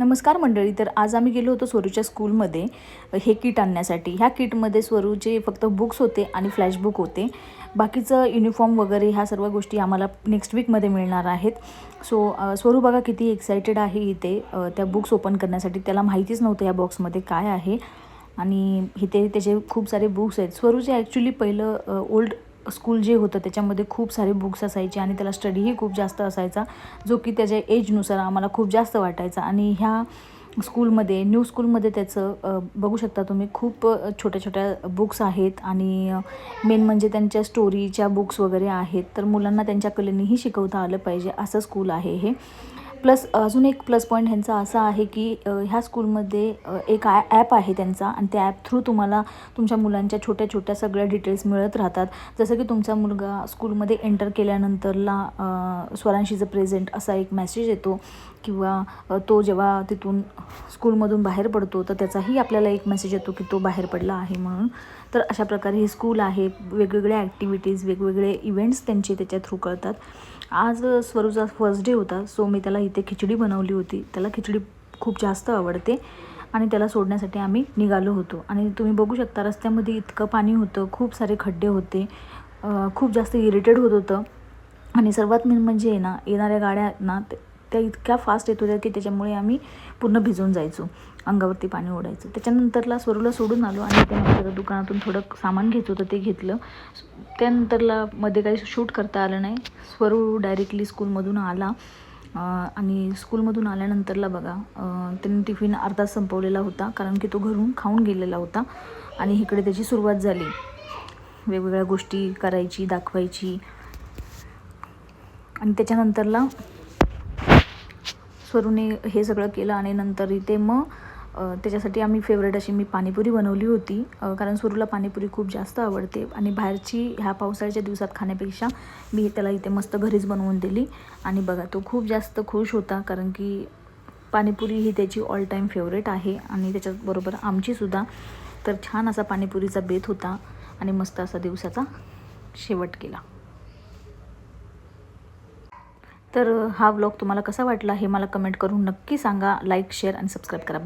नमस्कार मंडळी तर आज आम्ही गेलो होतो स्वरूच्या स्कूलमध्ये हे किट आणण्यासाठी. ह्या किटमध्ये स्वरूचे फक्त बुक्स होते आणि फ्लॅशबुक होते. बाकीचं युनिफॉर्म वगैरे ह्या सर्व गोष्टी आम्हाला नेक्स्ट वीकमध्ये मिळणार आहेत. सो स्वरू बघा किती एक्सायटेड आहे इथे. त्या बुक्स ओपन करण्यासाठी. त्याला माहितीच नव्हतं या बॉक्समध्ये काय आहे. आणि इथे त्याचे खूप सारे बुक्स आहेत. स्वरूचे ॲक्च्युली पहिलं ओल्ड स्कूल जे होतं त्याच्यामध्ये खूप सारे बुक्स असायचे आणि त्याला स्टडीही खूप जास्त असायचा जो की त्याच्या एजनुसार आम्हाला खूप जास्त वाटायचा. आणि ह्या स्कूलमध्ये न्यू स्कूलमध्ये त्याचं बघू शकता तुम्ही खूप छोट्या छोट्या बुक्स आहेत आणि मेन म्हणजे त्यांच्या स्टोरीच्या बुक्स वगैरे आहेत. तर मुलांना त्यांच्या कलेनेही शिकवता आलं पाहिजे असं स्कूल आहे हे. प्लस अजून एक प्लस पॉईंट ह्यांचा असा आहे की ह्या स्कूलमध्ये एक आय ॲप आहे त्यांचा आणि त्या ॲप थ्रू तुम्हाला तुमच्या मुलांच्या छोट्या छोट्या सगळ्या डिटेल्स मिळत राहतात. जसं की तुमचा मुलगा स्कूलमध्ये एंटर केल्यानंतरला अ, स्वरांशीचं प्रेझेंट असा एक मेसेज येतो किंवा तो जेव्हा तिथून स्कूलमधून बाहेर पडतो तर त्याचाही आपल्याला एक मेसेज येतो की तो बाहेर पडला आहे म्हणून. तर अशा प्रकारे हे स्कूल आहे. वेगवेगळ्या ॲक्टिव्हिटीज वेगवेगळे इव्हेंट्स त्यांचे त्याच्या थ्रू कळतात. आज स्वरूचा फर्स्ट डे होता. सो मी त्याला इथे खिचडी बनवली होती. त्याला खिचडी खूप जास्त आवडते. आणि त्याला सोडण्यासाठी आम्ही निघालो होतो. आणि तुम्ही बघू शकता रस्त्यामध्ये इतकं पाणी होतं. खूप सारे खड्डे होते. खूप जास्त इरिटेड होत होतं. आणि सर्वात मेन म्हणजे आहे ना येणाऱ्या गाड्या ना ते- त्या इतक्या फास्ट येत होत्या की त्याच्यामुळे आम्ही पूर्ण भिजून जायचो. अंगावरती पाणी ओढायचं. त्याच्यानंतरला स्वरूला सोडून आलो आणि त्यानंतर दुकानातून थोडं सामान घ्यायचं होतं ते घेतलं. त्यानंतरला मध्ये काही शूट करता आलं नाही. स्वरू डायरेक्टली स्कूलमधून आला. आणि स्कूलमधून आल्यानंतरला बघा त्याने टिफिन अर्धा संपवलेला होता कारण की तो घरून खाऊन गेलेला होता. आणि इकडे त्याची सुरुवात झाली. वेगवेगळ्या गोष्टी करायची दाखवायची. आणि त्याच्यानंतरला स्वरूने हे सगळं केलं आणि नंतर इथे मग त्याच्यासाठी आम्ही फेवरेट अशी मी पाणीपुरी बनवली होती. कारण स्वरूला पाणीपुरी खूप जास्त आवडते आणि बाहेरची ह्या पावसाळ्याच्या दिवसात खाण्यापेक्षा मी त्याला इथे मस्त घरीच बनवून दिली. आणि बघा तो खूप जास्त खुश होता कारण की पाणीपुरी ही त्याची ऑल टाईम फेवरेट आहे आणि त्याच्याबरोबर आमचीसुद्धा तर छान असा पाणीपुरीचा बेत होता आणि मस्त असा दिवसाचा शेवट केला. तर हा व्लॉग तुम्हाला कसा वाटला हे मला कमेंट करून नक्की सांगा. लाईक शेअर आणि सबस्क्राईब करा.